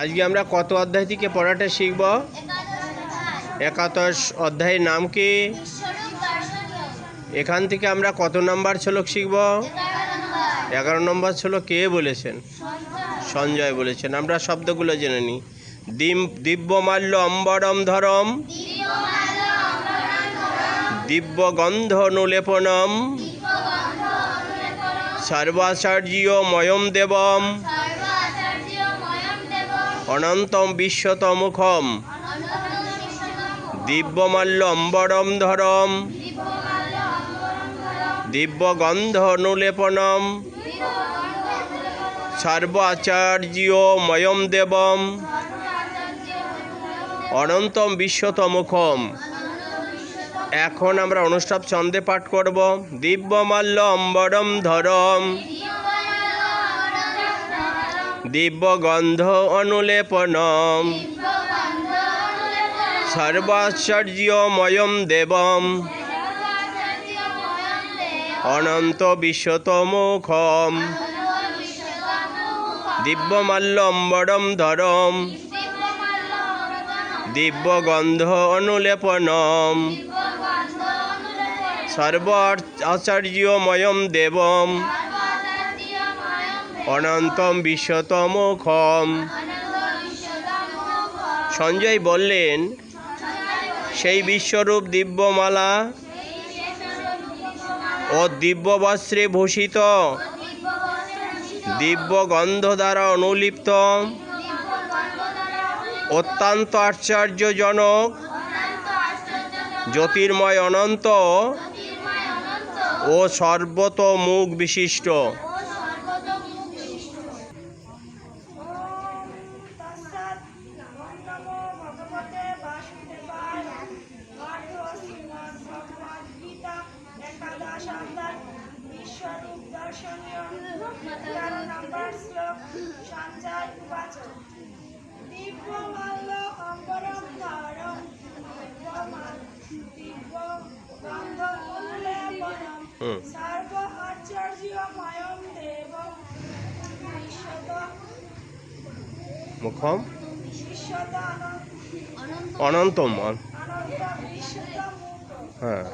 আজকে আমরা কত অধ্যায় থেকে পড়াটা শিখব? একাদশ অধ্যায়ের নাম কি? এখান থেকে আমরা কত নাম্বার শ্লোক শিখব? এগারো নম্বর শ্লোক কে বলেছেন? সঞ্জয় বলেছেন। আমরা শব্দগুলো জেনে নিই। দিম দিব্যমাল্য অম্বরম ধরম। দিব্য গন্ধ নুলেপনম সর্বাচার্যীয় ময়ম দেবম। অনন্তম বিশ্বতমুখম। দিব্যমাল্য অম্বরম ধরম। দিব্যগন্ধ অনুলেপনম সর্ব আচার্য ময়ম দেবম। অনন্তম বিশ্বতমুখম। এখন আমরা অনুষ্ঠাব ছন্দে পাঠ করব। দিব্যমাল্য অম্বরম ধরম। দিব্যগন্ধ অনুলেপনম। সর্বাশ্চর্যময়ম দেবম। অনন্ত বিশ্বতমুখম। দিব্যমাল্য অম্বরম ধরম। দিব্যগন্ধ অনুলেপনম। সর্ব আচার্যময়ম দেবম। অনন্তম বিশ্বতম খম সঞ্জয় বললেন, সেই বিশ্বরূপ দিব্যমালা ও দিব্যবস্ত্রে ভূষিত দিব্য গন্ধ দ্বারা অনুলিপ্ত, অত্যন্ত আশ্চর্যজনক, জ্যোতির্ময় অনন্ত ও সর্বত মুখ বিশিষ্ট। দর্শনীয় এগারো নম্বর শ্লোক সঞ্জয় উবাচ দিব্যমাল্য অম্বরম ধরম দিব্যমাল দিব্য গন্ধ উল্লেপনম সর্ব আচার্যময়ম দেব বিশ্বত মুখম বিশ্বত অনন্তম হ্যাঁ।